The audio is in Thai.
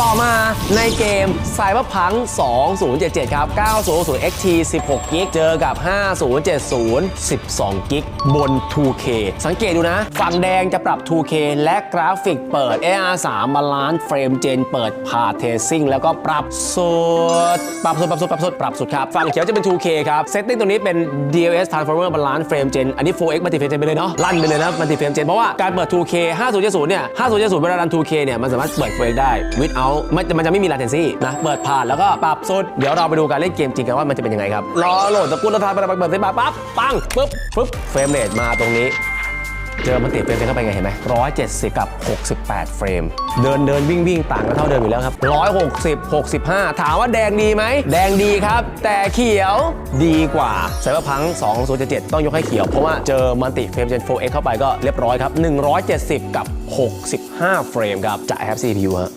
ต่อมา ในเกม Cyberpunk 2077 ครับ 900 XT 16 กิก เจอกับ 5070 12 กิก บน 2K สังเกตดูนะ ฝั่งแดงจะปรับ 2K และกราฟิกเปิด AR3 บาลานซ์เฟรมเจน เปิดพาเทซิ่งแล้วก็ปรับสุด ปรับสุด ปรับสุด ปรับสุด ปรับสุดครับ ฝั่งเขียวจะเป็น 2K ครับเซตติ้งตรงนี้เป็น DLS Transformer Balance Frame Gen อันนี้ 4X Multi Frame Gen ไปเลยเนาะ ลั่นไปเลยนะ Multi Frame Gen เพราะว่าการเปิด 2K 5070 เนี่ย 5070 เวลารัน 2K เนี่ย มันสามารถเปิด 4X ได้ without มันมันจะไม่มี latency นะเปิดผ่านแล้วก็ปรับสุด เดี๋ยวเราไปดูการเล่นเกมจริงกันว่ามันจะเป็นยังไงครับรอโหลดตะกรุดแล้วทานไปเปิดเสร็จมาปั๊บปังปึ๊บปึ๊บเฟรมเรทมาตรงนี้เจอมันติดเฟรมเข้าไปไงเห็นไหม170กับ68เฟรม เดินเดินวิ่งวิ่งต่างกันเท่าเดิมอยู่แล้วครับ160 65ถามว่าแดงดีไหม แดงดีครับ แต่เขียวดีกว่าไซเบอร์พัง2077ต้องยกให้เขียว เพราะว่าเจอมันติเฟรม Gen 4X เข้าไปก็เรียบร้อยครับ170กับ65เฟรมครับจะแอป CPU ฮะ